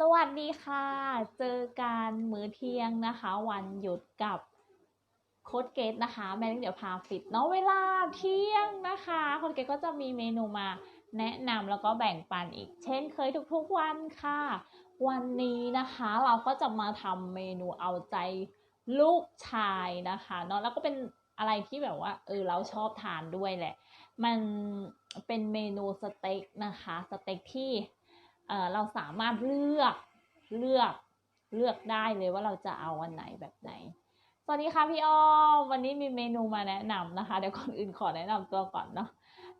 สวัสดีค่ะ เจอกันมื้อเที่ยงนะคะ วันหยุดกับโค้ดเกตนะคะ แม่เลี้ยงเดี๋ยวพาฟิตเนาะเวลาเที่ยงนะคะโค้ดเกตก็จะมีเมนูมาแนะนำแล้วก็แบ่งปันอีก เช่นเคยทุกๆวันค่ะ วันนี้นะคะเราก็จะมาทำเมนูเอาใจลูกชายนะคะเนาะแล้วก็เป็นอะไรที่แบบว่าเออเราชอบทานด้วยแหละ มันเป็นเมนูสเต็กนะคะ สเต็กที่ เเราสามารถเลือกเลือกเลือกได้เลยว่าเราจะเอาอันไหนแบบไหน สวัสดีค่ะพี่อ้อมวันนี้มีเมนูมาแนะนำนะคะ เดี๋ยวก่อนอื่นขอแนะนำตัวก่อนเนาะ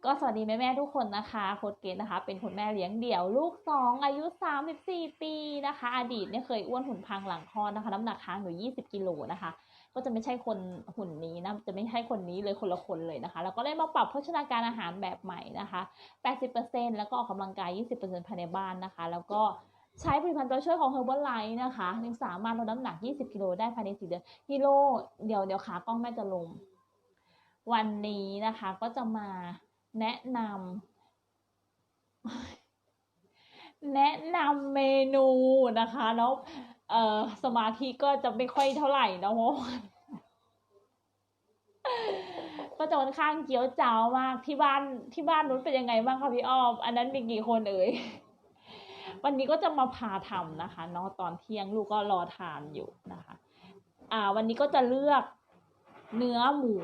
ก็สวัสดีแม่ๆทุกคนนะคะโค้ดเกณนะคะ เป็นคุณแม่เลี้ยงเดี่ยวลูกสองอายุ 34 ปีนะคะ อดีตเนี่ยเคยอ้วนหุ่นพังหลังคอดนะคะ น้ำหนักค้างอยู่ 20 กิโลนะคะ ก็จะไม่ใช่คนหุ่นนี้นะ จะไม่ใช่คนนี้เลยคนละคนเลยนะคะ แล้วก็ได้มาปรับโภชนาการอาหารแบบใหม่นะคะ 80%แล้วก็ออกกำลังกาย 20%ภายในบ้านนะคะ แล้วก็ใช้ผลิตภัณฑ์ตัวช่วยของ Herbalife นะคะยังสามารถลดน้ำหนัก 20 กิโลได้ภายใน 4 เดือน กิโล เดี๋ยวเดี๋ยวขากล้องแม่จะลง วันนี้นะคะก็จะมา แนะนำแนะนำเมนูนะคะ แล้วเอ่อสมาธิก็จะไม่ค่อยเท่าไหร่นะเพราะก็จะค่อนข้างเกี้ยวเจ้ามากที่บ้านที่บ้านนู้นเป็นยังไงบ้างคะพี่อ้อม อันนั้นมีกี่คนเอ่ยวันนี้ก็จะมาพาทำนะคะเนาะตอนเที่ยงลูกก็รอทานอยู่นะคะ อ่า วันนี้ก็จะเลือก เนื้อหมู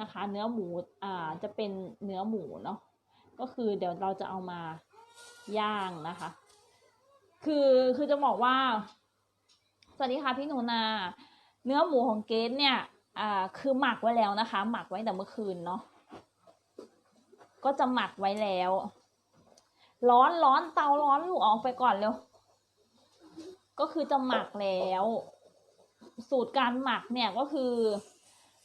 นะคะ เนื้อหมูอ่าจะเป็นเนื้อหมูเนาะก็คือเดี๋ยวเราจะเอามาย่างนะคะ คือคือจะบอกว่า สวัสดีค่ะพี่หนูนา เนื้อหมูของเกสเนี่ย อ่า คือหมักไว้แล้วนะคะ หมักไว้แต่เมื่อคืนเนาะก็จะหมักไว้แล้ว ร้อนร้อนเตาร้อนลูกออกไปก่อนเร็วก็คือจะหมักแล้ว สูตรการหมักเนี่ยก็คือ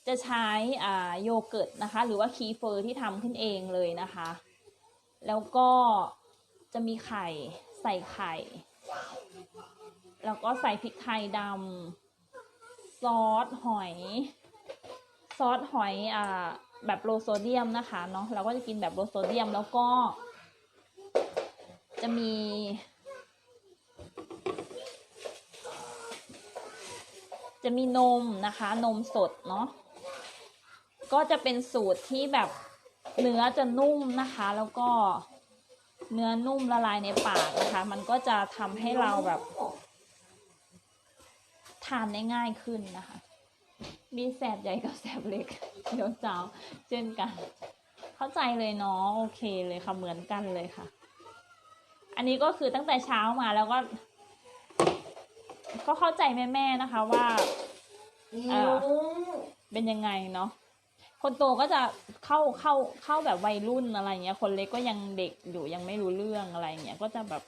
จะใช้อ่าโยเกิร์ตนะคะ หรือว่าคีเฟอร์ที่ทำขึ้นเองเลยนะคะ แล้วก็จะมีไข่ใส่ไข่ แล้วก็ใส่พริกไทยดำซอสหอย ซอสหอยอ่าแบบโลโซเดียมนะคะเนาะเราก็จะกินแบบโลโซเดียมแล้วก็ จะมีจะมีนมนะคะ นมสดเนาะ ก็จะเป็นสูตรที่แบบเนื้อจะนุ่มนะคะ แล้วก็เนื้อนุ่มละลายในปากนะคะ มันก็จะทำให้เราแบบ ทานได้ง่ายขึ้นนะคะ มีแสบใหญ่กับแสบเล็กเดี๋ยวสาวเช่นกัน เข้าใจเลยเนาะโอเคเลยค่ะเหมือนกันเลยค่ะ อันนี้ก็คือตั้งแต่เช้ามาแล้วก็ ก็เข้าใจแม่ๆนะคะว่าเอ่อเป็นยังไงเนาะ คนโตก็จะเข้าเข้าเข้าแบบวัยรุ่นอะไรเงี้ย คนเล็กก็ยังเด็กอยู่ยังไม่รู้เรื่องอะไรเงี้ยก็จะแบบ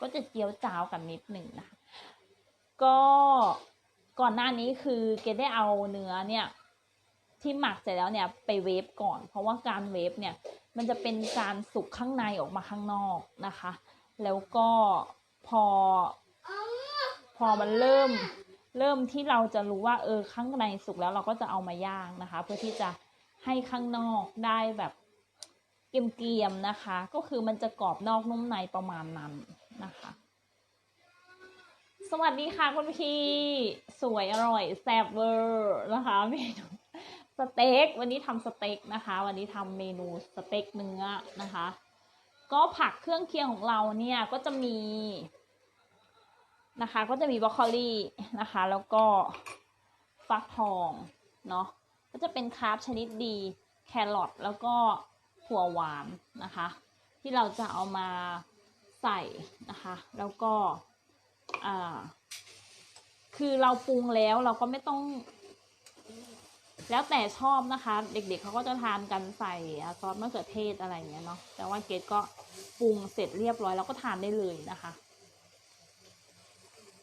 ก็จะเจียวจ้าวกันนิดหนึ่งนะก็ก่อนหน้านี้คือเกดได้เอาเนื้อเนี่ย ที่หมักเสร็จแล้วเนี่ย ไปเวฟก่อน เพราะว่าการเวฟเนี่ย มันจะเป็นการสุกข้างในออกมาข้างนอกนะคะ แล้วก็พอ พอมันเริ่ม เริ่มที่เราจะรู้ว่าเออข้างในสุกแล้วเราก็จะเอามาย่างนะคะ เพื่อที่จะให้ข้างนอกได้แบบเกรียมๆนะคะ ก็คือมันจะกรอบนอกนุ่มในประมาณนั้นนะคะ สวัสดีค่ะคุณพี่สวยอร่อยแซ่บเวอร์นะคะเมนูสเต็กวันนี้ทำสเต็กนะคะ วันนี้ทำเมนูสเต็กเนื้อนะคะ ก็ผักเครื่องเคียงของเราเนี่ยก็จะมี นะคะ ก็จะมีบรอกโคลีนะคะ แล้วก็ฟักทองเนาะก็จะเป็นคาร์บชนิดดีแครอทแล้วก็ถั่วหวานนะคะ ที่เราจะเอามาใส่นะคะ แล้วก็อ่าคือเราปรุงแล้วเราก็ไม่ต้อง แล้วแต่ชอบนะคะ เด็กๆเขาก็จะทานกันใส่ซอสมะเขือเทศอะไรอย่างเงี้ยเนาะแต่ว่าเกดก็ปรุงเสร็จเรียบร้อยแล้วก็ทานได้เลยนะคะ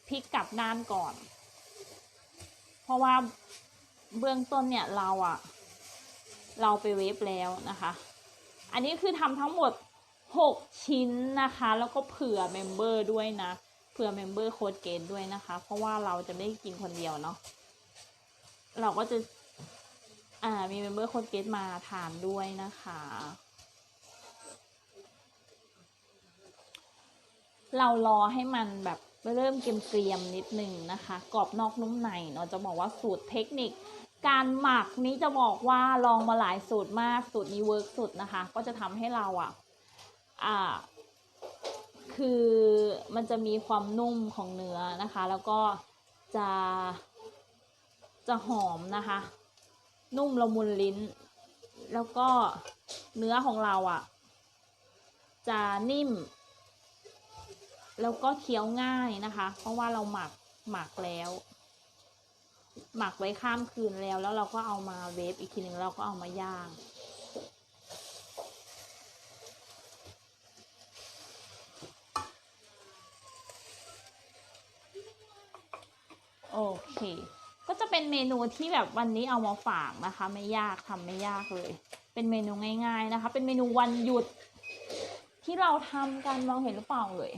พลิกกลับด้านก่อน เพราะว่าเบื้องต้นเนี่ยเราอะเราไปเวฟแล้วนะคะ อันนี้คือทำทั้งหมดหกชิ้นนะคะ แล้วก็เผื่อเมมเบอร์ด้วยนะ เผื่อเมมเบอร์โค้ดเกณฑ์ด้วยนะคะ เพราะว่าเราจะไม่ได้กินคนเดียวเนาะ เราก็จะอ่ามีเมมเบอร์โค้ดเกตมาทานด้วยนะคะเรารอให้มันแบบ เริ่มเกรียมๆนิดนึงนะคะ กรอบนอกนุ่มในเนาะจะบอกว่าสูตรเทคนิค การหมักนี้จะบอกว่าลองมาหลายสูตรมากสูตรนี้เวิร์กสุดนะคะ ก็จะทำให้เราอะอ่าคือมันจะมีความนุ่มของเนื้อนะคะ แล้วก็จะจะหอมนะคะ นุ่มละมุนลิ้น แล้วก็เนื้อของเราอะ จะนิ่ม แล้วก็เคี้ยวง่ายนะคะ เพราะว่าเราหมักหมักแล้ว หมักไว้ข้ามคืนแล้ว แล้วเราก็เอามาเวฟอีกทีหนึ่งเราก็เอามาย่างโอเค ก็จะเป็นเมนูที่แบบวันนี้เอามาฝากนะคะ ไม่ยากทำไม่ยากเลย เป็นเมนูง่าย ๆนะคะ เป็นเมนูวันหยุดที่เราทำกันมองเห็นหรือเปล่าเลย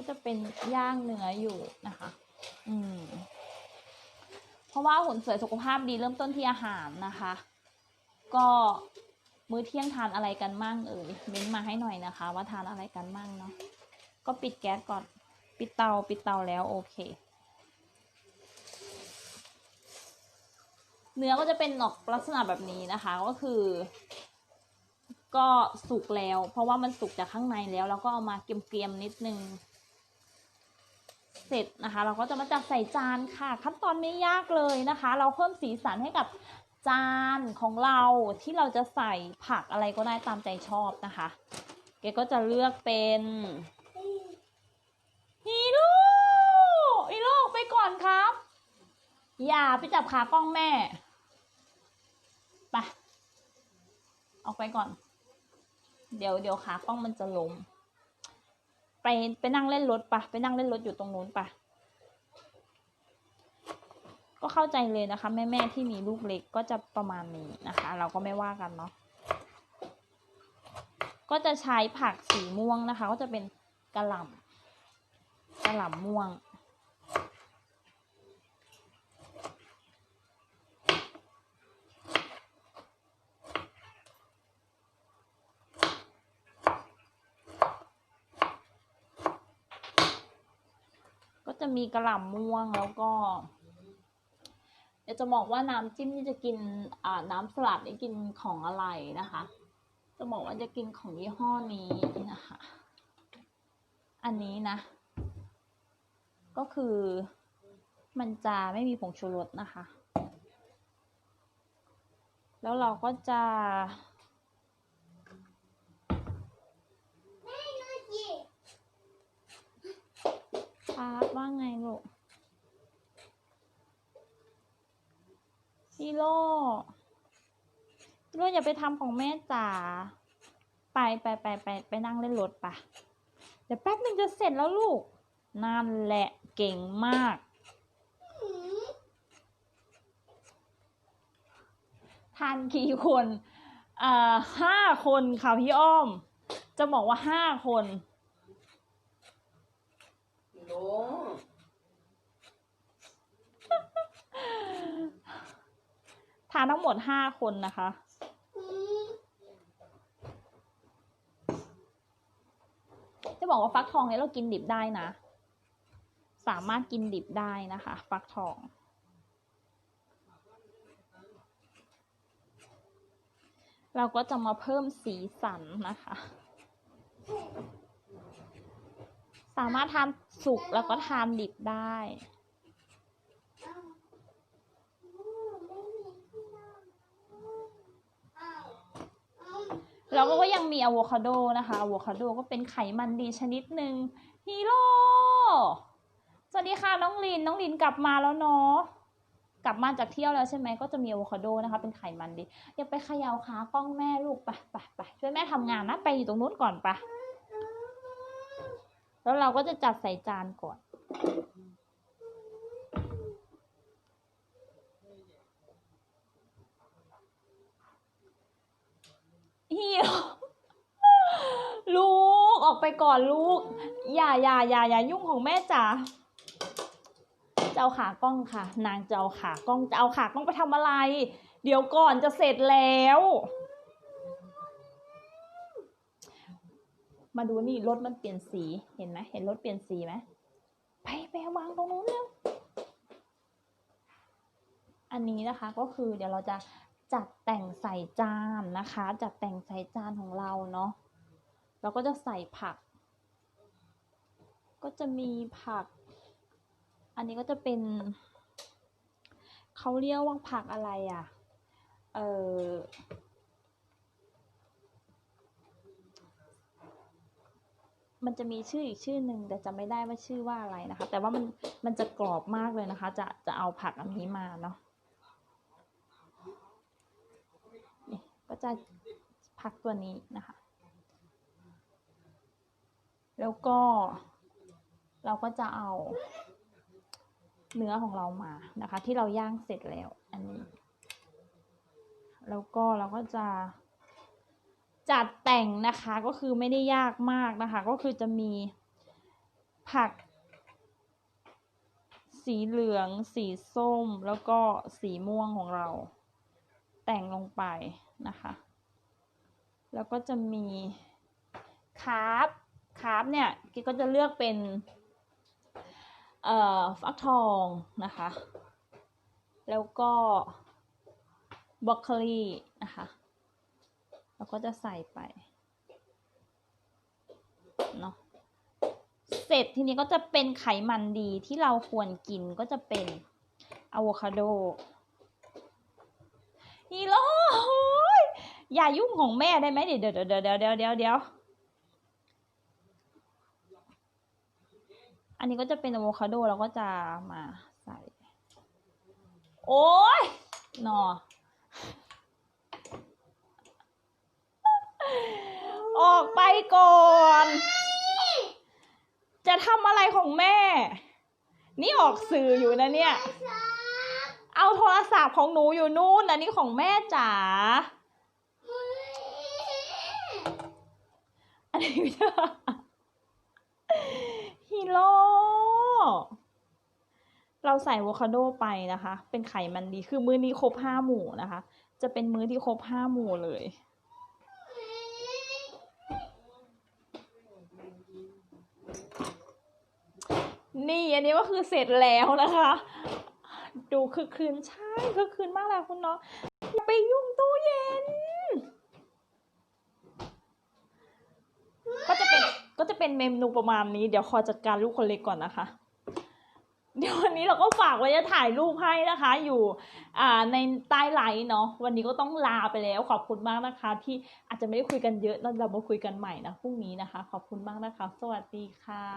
ก็จะเป็นย่างเนื้ออยู่นะคะ อืม เพราะว่าหุ่นสวยสุขภาพดีเริ่มต้นที่อาหารนะคะ ก็มื้อเที่ยงทานอะไรกันมั่งเอ่ยเม้นมาให้หน่อยนะคะ ว่าทานอะไรกันมั่งเนาะก็ปิดแก๊สก่อน ปิดเตาปิดเตาแล้วโอเค เนื้อก็จะเป็นออกลักษณะแบบนี้นะคะ ก็คือ ก็สุกแล้ว เพราะว่ามันสุกจากข้างในแล้วเราก็เอามาเกรียมๆนิดนึง เสร็จนะคะ เราก็จะมาจัดใส่จานค่ะ ขั้นตอนไม่ยากเลยนะคะ เราเพิ่มสีสันให้กับจานของเราที่เราจะใส่ผักอะไรก็ได้ตามใจชอบนะคะเกก็จะเลือกเป็นฮีโร่ฮีโร่ไปก่อนครับ อย่าไปจับขากล้องแม่ไปออกไปก่อน เดี๋ยวเดี๋ยวขากล้องมันจะล้ม ไปไปนั่งเล่นรถปะไปนั่งเล่นรถอยู่ตรงนู้นปะก็เข้าใจเลยนะคะ แม่แม่ที่มีลูกเล็กก็จะประมาณนี้นะคะ เราก็ไม่ว่ากันเนาะก็จะใช้ผักสีม่วงนะคะ ก็จะเป็นกระหล่ำกระหล่ำม่วง มีกระหล่ำม่วงแล้วก็เดี๋ยวจะบอกว่าน้ำจิ้มนี่จะกินอ่าน้ำสลัดนี่กินของอะไรนะคะ จะบอกว่าจะกินของยี่ห้อนี้นะคะ อันนี้นะ ก็คือมันจะไม่มีผงชูรสนะคะ แล้วเราก็จะ พาร์ทว่าไงลูกฮีโร่ฮีโร่อย่าไปทำของแม่จ๋า ไปไปไปไปไปนั่งเล่นรถปะเดี๋ยวแป๊บนึงจะเสร็จแล้วลูก นั่นแหละเก่งมาก ทานกี่คน เอ่อห้าคนค่ะพี่อ้อม จะบอกว่าห้าคน งทานทั้งหมดห้าคนนะคะ จะบอกว่าฟักทองเนี่ยเรากินดิบได้นะ สามารถกินดิบได้นะคะ ฟักทอง เราก็จะมาเพิ่มสีสันนะคะ สามารถทานสุกแล้วก็ทานดิบได้ แล้วก็ยังมีอะโวคาโดนะคะอะโวคาโดก็เป็นไขมันดีชนิดหนึ่งฮีโร่สวัสดีค่ะน้องลินน้องลินกลับมาแล้วเนาะกลับมาจากเที่ยวแล้วใช่ไหมก็จะมีอะโวคาโดนะคะเป็นไขมันดีอย่าไปเขย่าขากล้องแม่ลูกไปไปไปช่วยแม่ทำงานนะไปอยู่ตรงนู้นก่อนไปะ แล้วเราก็จะจัดใส่จานก่อนฮีโร่ลูกออกไปก่อนลูก อย่าอย่าอย่าอย่ายุ่งของแม่จ๋าจะเอาขากล้องค่ะ นางจะเอาขากล้องจะเอาขากล้องไปทำอะไร เดี๋ยวก่อนจะเสร็จแล้ว มาดูนี่รถมันเปลี่ยนสีเห็นไหมเห็นรถเปลี่ยนสีไหมไปไปวางตรงนู้นเร็วอันนี้นะคะก็คือเดี๋ยวเราจะจัดแต่งใส่จานนะคะ จัดแต่งใส่จานของเราเนาะเราก็จะใส่ผัก ก็จะมีผัก อันนี้ก็จะเป็นเขาเรียกว่าผักอะไรอะ เออ มันจะมีชื่ออีกชื่อหนึ่งแต่จำไม่ได้ว่าชื่อว่าอะไรนะคะ แต่ว่ามันมันจะกรอบมากเลยนะคะ จะจะเอาผักอันนี้มาเนาะนี่ก็จะผักตัวนี้นะคะ แล้วก็เราก็จะเอาเนื้อของเรามานะคะ ที่เราย่างเสร็จแล้ว อันนี้ แล้วก็เราก็จะ จัดแต่งนะคะก็คือไม่ได้ยากมากนะคะ ก็คือจะมีผัก สีเหลือง สีส้ม แล้วก็สีม่วงของเรา แต่งลงไปนะคะ แล้วก็จะมีคาร์บคาร์บเนี่ยกิ๊กก็จะเลือกเป็น เอ่อฟักทองนะคะ แล้วก็บรอกโคลีนะคะ ก็จะใส่ไปเนาะเสร็จทีนี้ก็จะเป็นไขมันดีที่เราควรกินก็จะเป็นอะโวคาโดฮีโร่โอ้ยอย่ายุ่งของแม่ได้ไหมเดี๋ยวเดี๋ยวเดี๋ยวเดี๋ยวเดี๋ยวเดี๋ยวเดี๋ยวอันนี้ก็จะเป็นอะโวคาโดเราก็จะมาใส่ โอ้ยหนอ ออกไปก่อน จะทำอะไรของแม่ นี่ออกสื่ออยู่นะเนี่ย เอาโทรศัพท์ของหนูอยู่นู่นนะนี่ของแม่จ๋า อันนี้ไม่ใช่ฮีโร่เราใส่อะโวคาโดไปนะคะ เป็นไขมันดี คือมื้อนี้ครบห้าหมู่นะคะ จะเป็นมื้อที่ครบห้าหมู่เลย นี่อันนี้ก็คือเสร็จแล้วนะคะ ดูคือคืนใช่คือคืนมากเลยคุณเนาะอย่าไปยุ่งตู้เย็น ก็จะเป็นก็จะเป็นเมนูประมาณนี้ เดี๋ยวขอจัดการลูกคนเล็กก่อนนะคะ เดี๋ยววันนี้เราก็ฝากไว้จะถ่ายรูปให้นะคะ อยู่อ่าในใต้ไลน์เนาะวันนี้ก็ต้องลาไปแล้วขอบคุณมากนะคะ ที่อาจจะไม่ได้คุยกันเยอะเราเรามาคุยกันใหม่นะพรุ่งนี้นะคะ ขอบคุณมากนะคะ สวัสดีค่ะ